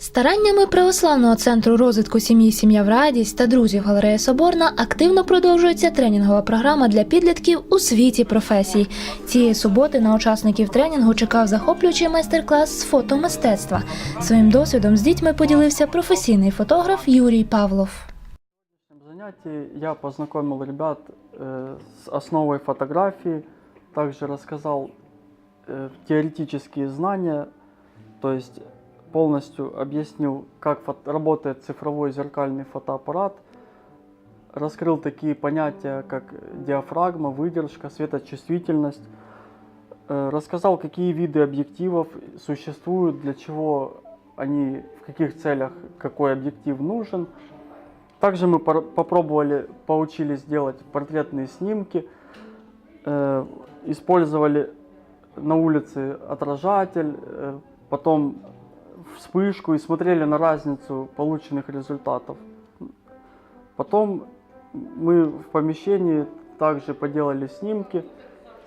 Стараннями православного центру розвитку сім'ї Сім'я в радість та друзів галереї Соборна активно продовжується тренінгова програма для підлітків у світі професій. Цієї суботи на учасників тренінгу чекав захоплюючий майстер-клас з фотомистецтва. Своїм досвідом з дітьми поділився професійний фотограф Юрій Павлов. В этом занятии я познакомил ребят э, с основой фотографии, также рассказал э, теоретические знания, то есть полностью объяснил, как работает цифровой зеркальный фотоаппарат, раскрыл такие понятия, как диафрагма, выдержка, светочувствительность, э, рассказал, какие виды объективов существуют, для чего они, в каких целях какой объектив нужен. Также мы попробовали, поучились делать портретные снимки, э, использовали на улице отражатель, э, потом вспышку и смотрели на разницу полученных результатов. Потом мы в помещении также поделали снимки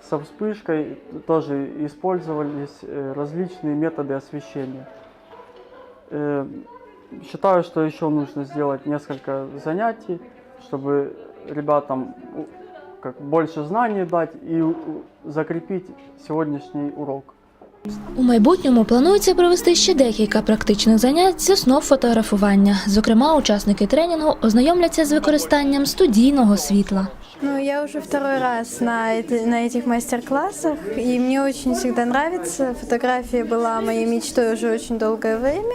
со вспышкой, тоже использовались э, различные методы освещения. Э, Считаю, что еще нужно сделать несколько занятий, чтобы ребятам как больше знаний дать и закрепить сегодняшний урок. У майбутньому планується провести ще декілька практичних занять з основ фотографування. Зокрема, учасники тренінгу ознайомляться з використанням студійного світла. Ну, я уже второй раз на, эти- на этих мастер-классах, и мне очень всегда нравится. Фотография была моей мечтой уже очень долгое время,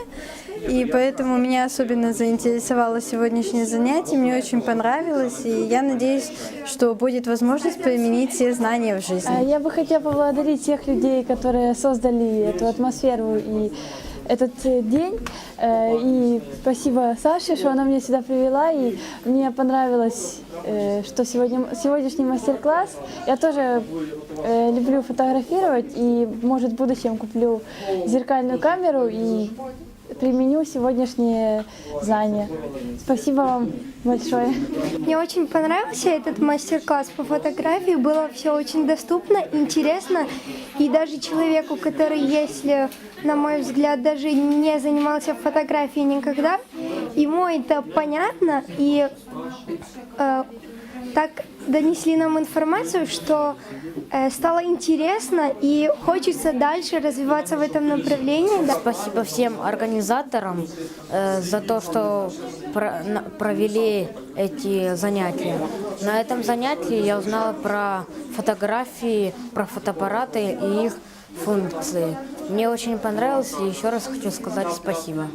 и поэтому меня особенно заинтересовало сегодняшнее занятие, мне очень понравилось, и я надеюсь, что будет возможность применить все знания в жизни. А Я бы хотела поблагодарить тех людей, которые создали эту атмосферу и этот э, день. Э, И спасибо Саше, что она меня сюда привела. И мне понравилось, э, что сегодня, сегодняшний мастер-класс. Я тоже люблю фотографировать и, может, в будущем куплю зеркальную камеру и применю сегодняшние знания. Спасибо вам большое. Мне очень понравился этот мастер-класс по фотографии. Было все очень доступно, интересно. И даже человеку, который, если, на мой взгляд, даже не занимался фотографией никогда, ему это понятно. И э, так донесли нам информацию, что э, стало интересно и хочется дальше развиваться в этом направлении. Да. Спасибо всем организаторам э, за то, что про- на- провели эти занятия. На этом занятии я узнала про фотографии, про фотоаппараты и их функции. Мне очень понравилось, и еще раз хочу сказать спасибо.